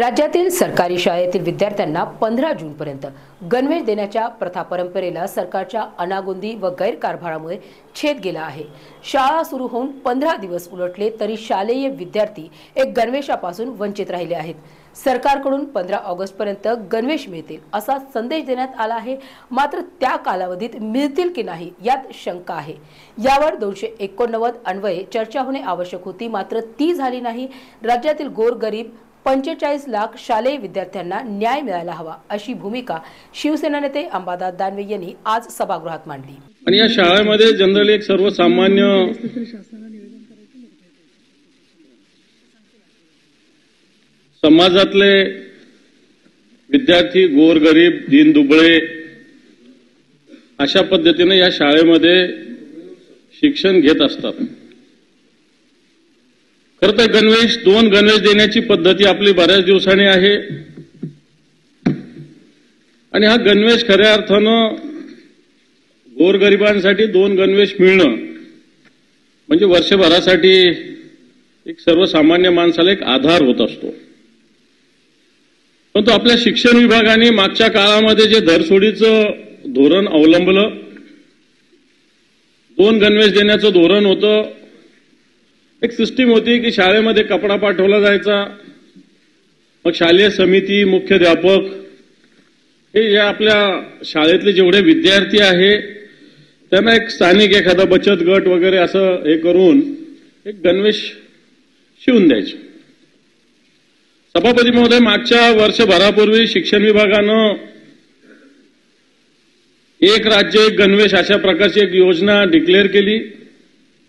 राज्यातील सरकारी शाळेतील विद्यार्थ्यांना पंधरा जूनपर्यंत गणवेश देण्याच्या प्रथा परंपरेला सरकारच्या अनागोंदी व गैरकारभारामुळे छेद गेला आहे. शाळा सुरू होऊन पंधरा दिवस उलटले तरी शालेय विद्यार्थी एक गणवेशापासून वंचित राहिले आहेत. सरकारकडून पंधरा ऑगस्टपर्यंत गणवेश मिळतील असा संदेश देण्यात आला आहे. मात्र त्या कालावधीत मिळतील की नाही यात शंका आहे. यावर दोनशे एकोणनव्वद अन्वये चर्चा होणे आवश्यक होती. मात्र ती झाली नाही. राज्यातील गोरगरीब पंचेचाळीस लाख शालेय विद्यार्थ्यांना न्याय मिळायला हवा अशी भूमिका शिवसेना नेते अंबादास दानवे यांनी आज सभागृहात मांडली. आणि या शाळेमध्ये जनरली एक सर्वसामान्य समाजातले विद्यार्थी गोरगरीब दीनदुबळे अशा पद्धतीने या शाळेमध्ये शिक्षण घेत असतात. खरं तर गणवेश दोन गणवेश देण्याची पद्धती आपली बऱ्याच दिवसांनी आहे. आणि हा गणवेश खऱ्या अर्थानं गोरगरिबांसाठी दोन गणवेश मिळणं म्हणजे वर्षभरासाठी एक सर्वसामान्य माणसाला एक आधार होत असतो. परंतु आपल्या शिक्षण विभागाने मागच्या काळामध्ये जे धरसोडीचं धोरण अवलंबलं दोन गणवेश देण्याचं धोरण होतं एक सिस्टीम होती की शाळेमध्ये कपडा पाठवला जायचा. मग शालेय समिती मुख्याध्यापक हे या आपल्या शाळेतले जेवढे विद्यार्थी आहे त्यांना एक स्थानिक एखादा बचत गट वगैरे असं हे करून एक गणवेश शिवून द्यायचे. सभापती महोदय मागच्या वर्षभरापूर्वी शिक्षण विभागानं एक राज्य एक गणवेश अशा प्रकारची एक योजना डिक्लेअर केली.